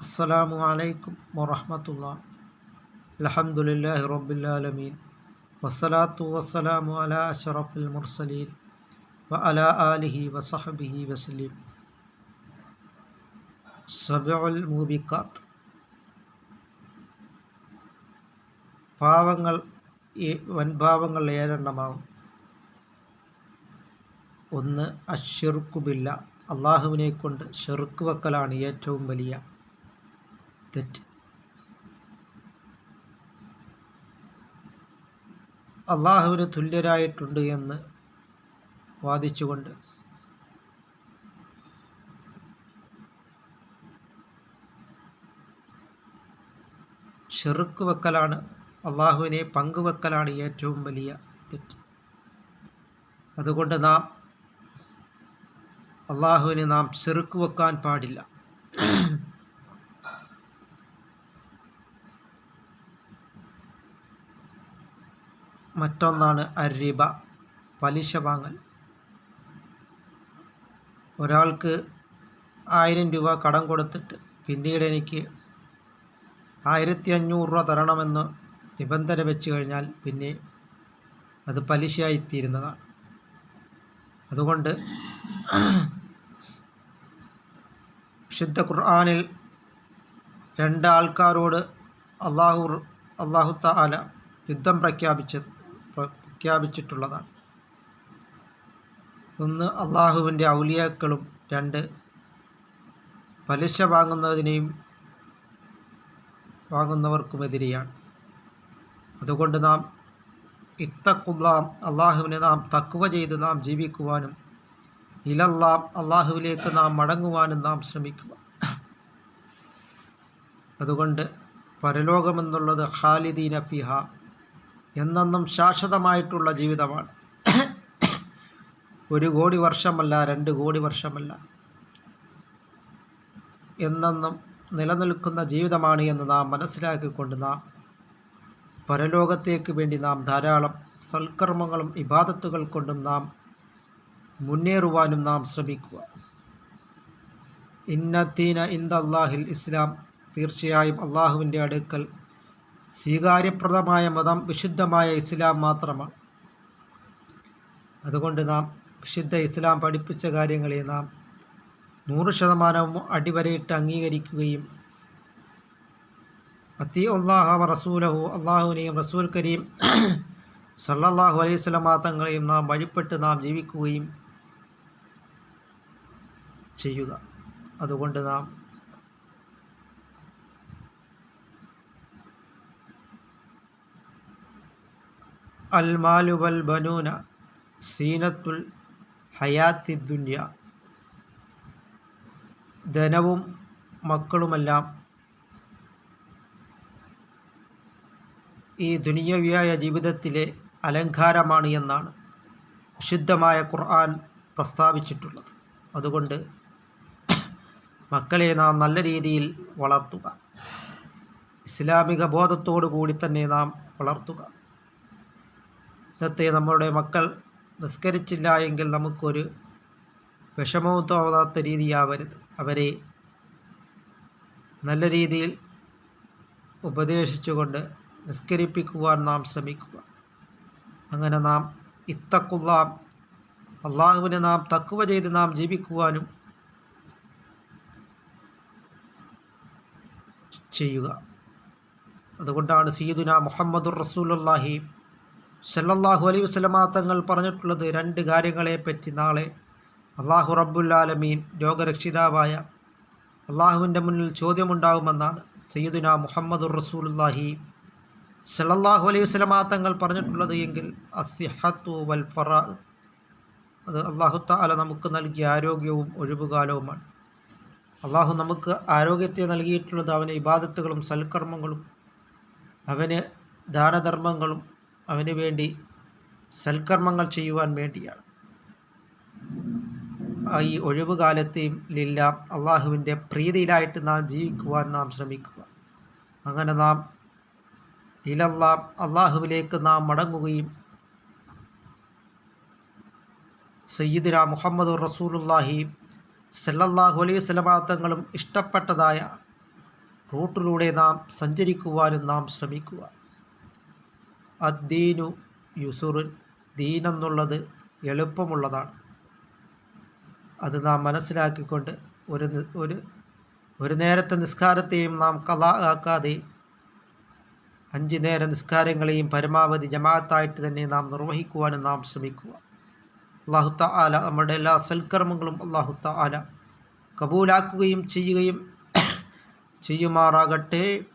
السلام عليكم ورحمة الله الحمد لله رب العالمين والصلاة والسلام على أشرف المرسلين وعلى آله وصحبه وسلم سبع الموبقات പാവങ്ങൾ വൻപാവങ്ങൾ ഏഴെണ്ണമാവും ഒന്ന് അഷിർക്കുബില്ല അള്ളാഹുവിനെ കൊണ്ട് ഷെറുക്ക് വെക്കലാണ് ഏറ്റവും വലിയ തെറ്റ് അള്ളാഹുവിന് തുല്യരായിട്ടുണ്ട് എന്ന് വാദിച്ചുകൊണ്ട് ഷെറുക്ക് വെക്കലാണ് അള്ളാഹുവിനെ പങ്കുവെക്കലാണ് ഏറ്റവും വലിയ തെറ്റ്. അതുകൊണ്ട് നാം അള്ളാഹുവിനെ നാം ചെറുക്ക് വെക്കാൻ പാടില്ല. മറ്റൊന്നാണ് അരിബ പലിശ വാങ്ങൽ. ഒരാൾക്ക് ആയിരം രൂപ കടം കൊടുത്തിട്ട് പിന്നീട് എനിക്ക് ആയിരത്തി അഞ്ഞൂറ് രൂപ തരണമെന്ന് നിബന്ധന വെച്ച് കഴിഞ്ഞാൽ പിന്നെ അത് പലിശയായിത്തീരുന്നതാണ് അതുകൊണ്ട് വിശുദ്ധ ഖുർആാനിൽ രണ്ടാൾക്കാരോട് അള്ളാഹു അള്ളാഹു താല യുദ്ധം പ്രഖ്യാപിച്ചത്. പ്രഖ്യാപിച്ചിട്ടുള്ളതാണ്. ഒന്ന് അള്ളാഹുവിന്റെ ഔലിയാക്കളും രണ്ട് പലിശ വാങ്ങുന്നതിനെയും വാങ്ങുന്നവർക്കുമെതിരെയാണ്. അതുകൊണ്ട് നാം ഇത്തക്കുല്ലാം അള്ളാഹുവിനെ നാം തക്കുവ ചെയ്ത് നാം ജീവിക്കുവാനും ഇലല്ലാം അള്ളാഹുവിലേക്ക് നാം മടങ്ങുവാനും നാം ശ്രമിക്കുക. അതുകൊണ്ട് പരലോകമെന്നുള്ളത് ഖാലിദീന ഫിഹ എന്നെന്നും ശാശ്വതമായിട്ടുള്ള ജീവിതമാണ്. ഒരു കോടി വർഷമല്ല രണ്ട് കോടി വർഷമല്ല. എന്നെന്നും നിലനിൽക്കുന്ന ജീവിതമാണ് എന്ന് നാം മനസ്സിലാക്കിക്കൊണ്ട് നാം പരലോകത്തേക്ക് വേണ്ടി നാം ധാരാളം സൽക്കർമ്മങ്ങളും ഇബാദത്തുകൾ കൊണ്ടും നാം മുന്നേറുവാനും നാം ശ്രമിക്കുക. ഇന്നത്തീന ഇന്ദ അള്ളാഹിൽ ഇസ്ലാം തീർച്ചയായും അള്ളാഹുവിന്റെ അടുക്കൽ സ്വീകാര്യപ്രദമായ മതം വിശുദ്ധമായ ഇസ്ലാം മാത്രമാണ്. അതുകൊണ്ട് നാം വിശുദ്ധ ഇസ്ലാം പഠിപ്പിച്ച കാര്യങ്ങളെ നാം നൂറ് ശതമാനവും അടിവരയിട്ട് അംഗീകരിക്കുകയും അത്തി അള്ളാഹ റസൂലഹു അള്ളാഹുവിനെയും റസൂൽ കരീം സല്ലാഹു അലൈഹി സ്വലമാ തങ്ങളെയും നാം വഴിപ്പെട്ട് നാം ജീവിക്കുകയും ചെയ്യുക. അതുകൊണ്ട് നാം അൽ മാലുവൽ ബനൂന സീനത്തുൽ ഹയാത്തി ദുന്യ. ധനവും മക്കളുമെല്ലാം ഈ ദുനിയവിയായ ജീവിതത്തിലെ അലങ്കാരമാണ് എന്നാണ് വിശുദ്ധമായ ഖുർആൻ പ്രസ്താവിച്ചിട്ടുള്ളത്. അതുകൊണ്ട് മക്കളെ നാം നല്ല രീതിയിൽ വളർത്തുക. ഇസ്ലാമിക ബോധത്തോടു കൂടി തന്നെ നാം വളർത്തുക. ഇന്നത്തെ നമ്മുടെ മക്കൾ നിസ്കരിച്ചില്ല എങ്കിൽ നമുക്കൊരു വിഷമവും തോന്നാത്ത രീതിയാവരുത്. അവരെ നല്ല രീതിയിൽ ഉപദേശിച്ചുകൊണ്ട് നിസ്കരിപ്പിക്കുവാൻ നാം ശ്രമിക്കുക. അങ്ങനെ നാം ഇത്തക്കുള്ള അള്ളാഹുവിനെ നാം തക്കുവ ചെയ്ത് നാം ജീവിക്കുവാനും ചെയ്യുക. അതുകൊണ്ടാണ് സീദുന മുഹമ്മദുർ റസൂലുല്ലാഹി സല്ലല്ലാഹു അലൈ വസ്ലമാ തങ്ങൾ പറഞ്ഞിട്ടുള്ളത് രണ്ട് കാര്യങ്ങളെപ്പറ്റി നാളെ അള്ളാഹു റബ്ബുല്ലാലമീൻ രോഗരക്ഷിതാവായ അള്ളാഹുവിന്റെ മുന്നിൽ ചോദ്യമുണ്ടാകുമെന്നാണ് സയ്യിദുന മുഹമ്മദുർ റസൂലുല്ലാഹി സല്ലല്ലാഹു അലൈഹി വസ്ലമാ തങ്ങൾ പറഞ്ഞിട്ടുള്ളത് എങ്കിൽ അസിഹത്തു വൽ ഫറ. അത് അള്ളാഹു താല നമുക്ക് നൽകിയ ആരോഗ്യവും ഒഴിവുകാലവുമാണ്. അള്ളാഹു നമുക്ക് ആരോഗ്യത്തെ നൽകിയിട്ടുള്ളത് അവന് ഇബാദത്തുകളും സൽക്കർമ്മങ്ങളും അവന് ദാനധർമ്മങ്ങളും അവന് വേണ്ടി സൽക്കർമ്മങ്ങൾ ചെയ്യുവാൻ വേണ്ടിയാണ്. ഈ ഒഴിവുകാലത്തെയും ലില്ലാം അള്ളാഹുവിന്റെ പ്രീതിയിലായിട്ട് നാം ജീവിക്കുവാൻ നാം ശ്രമിക്കുക. അങ്ങനെ നാം ഇലല്ലാം അള്ളാഹുവിലേക്ക് നാം മടങ്ങുകയും സയ്യിദിന മുഹമ്മദ് റസൂലുല്ലാഹി സല്ലല്ലാഹു അലൈഹി വസല്ലമ തങ്ങളും ഇഷ്ടപ്പെട്ടതായ റൂട്ടിലൂടെ നാം സഞ്ചരിക്കുവാനും നാം ശ്രമിക്കുക. അദ്ദീനു യുസുറുൻ ദീനെന്നുള്ളത് എളുപ്പമുള്ളതാണ്. അത് നാം മനസ്സിലാക്കിക്കൊണ്ട് ഒരു ഒരു ഒരു നേരത്തെ നിസ്കാരത്തെയും നാം കല ആക്കാതെ അഞ്ച് നേര നിസ്കാരങ്ങളെയും പരമാവധി ജമാഅത്തായിട്ട് തന്നെ നാം നിർവഹിക്കുവാനും നാം ശ്രമിക്കുക. അള്ളാഹുത്ത ആല നമ്മുടെ എല്ലാ സൽക്കർമ്മങ്ങളും അള്ളാഹുത്ത ആല കബൂലാക്കുകയും ചെയ്യുകയും ചെയ്യുമാറാകട്ടെ.